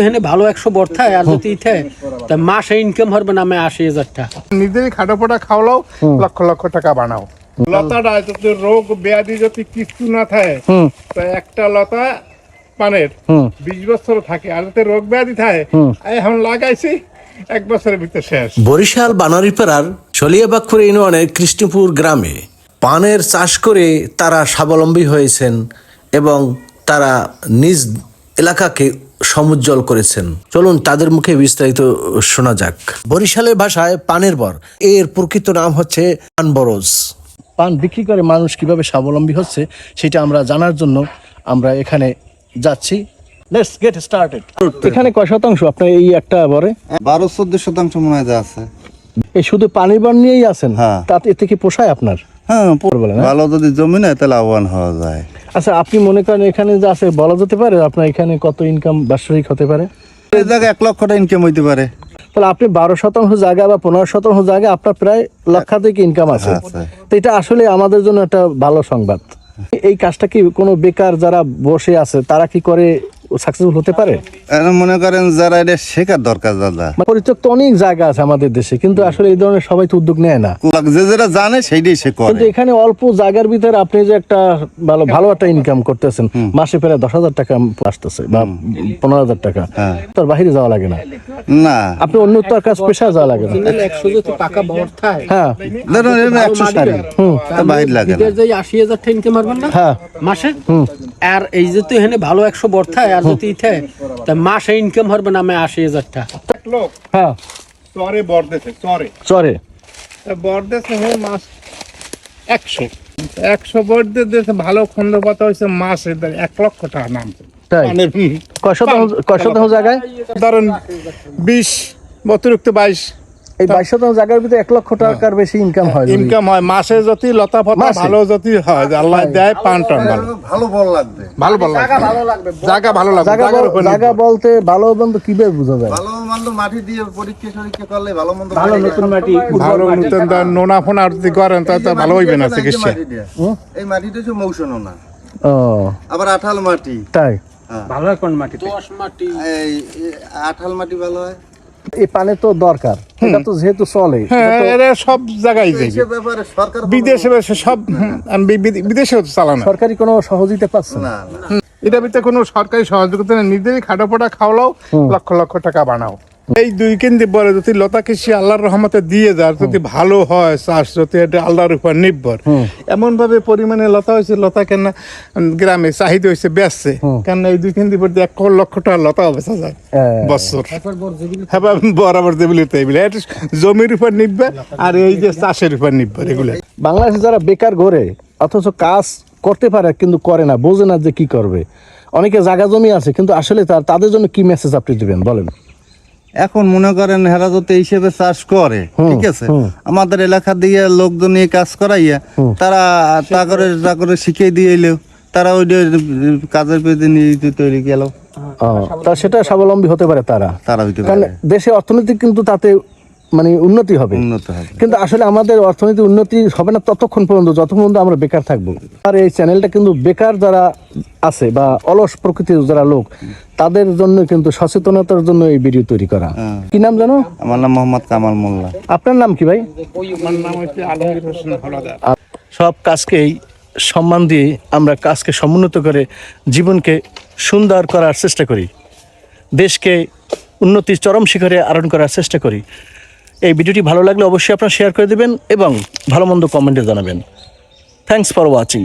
এখানে ভালো একশো বর্থায় আর যদি তা মাসে ইনকাম হবে না আমি আশি হাজার টাকা। নিজেরই খাটাপোটা খাওয়াও লক্ষ লক্ষ টাকা বানাও। লতাটা যদি রোগ ব্যাধি যদি কিছু না থাকে তো একটা লতা পানের বিশ বছর থাকে আর যদি রোগ ব্যাধি থাকে এখন লাগাইছি এক বছরের ভিতরে শেষ। বরিশাল বানারীপাড়ার শলিয়াবাক্ষুর ইউনিয়নের কৃষ্ণপুর গ্রামে পানের চাষ করে তারা স্বাবলম্বী হয়েছেন এবং তারা নিজ এলাকাকে সমুজ্জ্বল করেছেন। চলুন তাদের মুখে বিস্তারিত শোনা যাক। বরিশালের ভাষায় পানের বর। এর প্রকৃত নাম হচ্ছে পানবরজ। পান বিক্রি করে মানুষ কীভাবে স্বাবলম্বী হচ্ছে সেটা আমরা জানার জন্য আমরা এখানে যাচ্ছি। লেটস গেট স্টার্টেড এখানে কয় শতাংশ? আপনার এই একটা বরে? বারো চোদ্দ শতাংশ মনে হয় আছে। এই শুধু পানির বর নিয়েই আছেন? হ্যাঁ। তাতে এতে কি পোষায় আপনার? হ্যাঁ হ্যাঁ? ভালো যদি জমি নেয় তাহলে আহ্বান হওয়া যায়। আচ্ছা আপনি মনে করেন এখানে যে আছে বলা যেতে পারে আপনার এখানে কত ইনকাম বাৎসরিক হতে পারে? এই জায়গায় এক লক্ষ টাকা ইনকাম হইতে পারে। তাহলে আপনি বারো শতাংশ জায়গা বা পনেরো শতাংশ জায়গা আপনার প্রায় লক্ষাধিক ইনকাম আছে। আছে। তো এটা আসলে আমাদের জন্য একটা ভালো সংবাদ। এই কাজটা কি কোনো বেকার যারা বসে আছে তারা কি করে সাকসেসফুল হতে পারে? মনে করেন যারা এটা শেখার দরকার দাদা। মানে পরিত্যক্ত অনেক জায়গা আছে আমাদের দেশে কিন্তু আসলে এই ধরনের সবাই তো উদ্যোগ নেয় না। যে যেটা জানে সেইটাই সে করে। কিন্তু এখানে অল্প জায়গার ভিতরে আপনি যে একটা ভালো ভালো একটা ইনকাম করতেছেন মাসে প্রায় দশ হাজার টাকা আসতেছে বা পনেরো হাজার টাকা। হ্যাঁ। তার বাইরে যাওয়া লাগে না। না। আপনি অন্য তো কাজ পেশা যাওয়া লাগে না। হ্যাঁ। ধরুন একশো বাহির লাগে আশি হাজার টাকা ইনকাম পারবেন না হ্যাঁ। মাসে? আর এই যে তো এখানে ভালো একশো বর্থায় আর যদি ইথে তা মাসে ইনকাম হবে না আমি আশি হাজার টাকা। লোক হ্যাঁ। চরে চরে। চরে। হয়ে মাস একশো। একশো বরদের দেশে ভালো খন্ড পাতা হয়েছে মাসে এক লক্ষ টাকা নামছে কয় শতাংশ জায়গায়? ধরেন বিশ অতিরিক্ত বাইশ। এই বাইশ শতাংশ জায়গার ভিতরে এক লক্ষ টাকার বেশি ইনকাম হয় যদি। ইনকাম হয়। মাসে যদি লতা ফতা ভালো যদি হয় আল্লাহ দেয় পান টন ভালো। ভালো বল লাগবে। ভালো ভালো জায়গা ভালো লাগবে জায়গা ভালো লাগবে জায়গা বল-। বলতে ভালো বন্ধু কীভাবে বোঝা যায়? ভালো মন্দ মাটি দিয়ে পরীক্ষা সরীক্ষা করলে ভালো মন্দ ভালো নতুন মাটি ভালো মতন তার নোনা ফোনা যদি করেন তাহলে ভালো হইবে না চিকিৎসা। এই মাটিটা হচ্ছে মৌসুমও না ও। আবার আঠাল মাটি। তাই? ভালো কোন মাটি দশ মাটি এই আঠাল মাটি ভালো হয়। এই পানি তো দরকার। এটা তো যেহেতু চলে হ্যাঁ এরা সব জায়গায় যাবে সরকার বিদেশে বসে সব বিদেশেও তো চালানো। সরকারি কোনো সহযোগিতা পাচ্ছে না। এটা ভিতরে কোনো সরকারি সহযোগিতা নেই। নিজেরই খাটাপোটা খাওয়াও লক্ষ লক্ষ টাকা বানাও। এই দুই কেন্দ্রে বলে যদি লতা কৃষি আল্লাহর রহমতে দিয়ে যায় যদি ভালো হয় চাষ যদি এটা আল্লাহর উপর নির্ভর। এমন ভাবে পরিমাণে লতা হয়েছে লতা কেন গ্রামে চাহিদা হয়েছে বেচছে। কেন এই দুই কেন্দ্রে পর এক লক্ষ টাকা লতা বেচা যায় হ্যাঁ। বছর। হ্যাঁ বরাবর যেগুলি তেগুলি এটা জমির উপর নির্ভর আর এই যে চাষের উপর নির্ভর এগুলো। বাংলাদেশে যারা বেকার ঘরে অথচ কাজ করতে পারে কিন্তু করে না বোঝে না যে কি করবে। অনেকে জায়গা জমি আছে কিন্তু আসলে তার তাদের জন্য কি মেসেজ আপনি দিবেন? বলেন। এখন মনে করেন হেরা হিসেবে চাষ করে ঠিক আছে? আমাদের এলাকা দিয়ে লোকজন নিয়ে কাজ করাইয়া তারা তা করে তা করে শিখিয়ে দিয়ে এলেও তারা ওই কাজের পেতে নিয়ে তৈরি গেল। সেটা স্বাবলম্বী হতে পারে তারা। তারা হইতে পারে। দেশে অর্থনৈতিক কিন্তু তাতে মানে উন্নতি হবে। উন্নত হবে। কিন্তু আসলে আমাদের অর্থনীতি উন্নতি হবে না ততক্ষণ পর্যন্ত যতক্ষণ পর্যন্ত আমরা বেকার থাকব। আর এই চ্যানেলটা কিন্তু বেকার যারা আছে বা অলস প্রকৃতির যারা লোক তাদের জন্য কিন্তু সচেতনতার জন্য এই ভিডিও তৈরি করা। হ্যাঁ। কি নাম জানো? আমার নাম মোহাম্মদ কামাল মোল্লা। আপনার নাম কি ভাই? আমার নাম হচ্ছে আলমগীর হোসেন সব কাজকেই সম্মান দিয়ে আমরা কাজকে সমুন্নত করে জীবনকে সুন্দর করার চেষ্টা করি। দেশকে উন্নতির চরম শিখরে আরোহণ করার চেষ্টা করি। এই ভিডিওটি ভালো লাগলে অবশ্যই আপনারা শেয়ার করে দেবেন এবং ভালো মন্দ কমেন্টে জানাবেন। Thanks for watching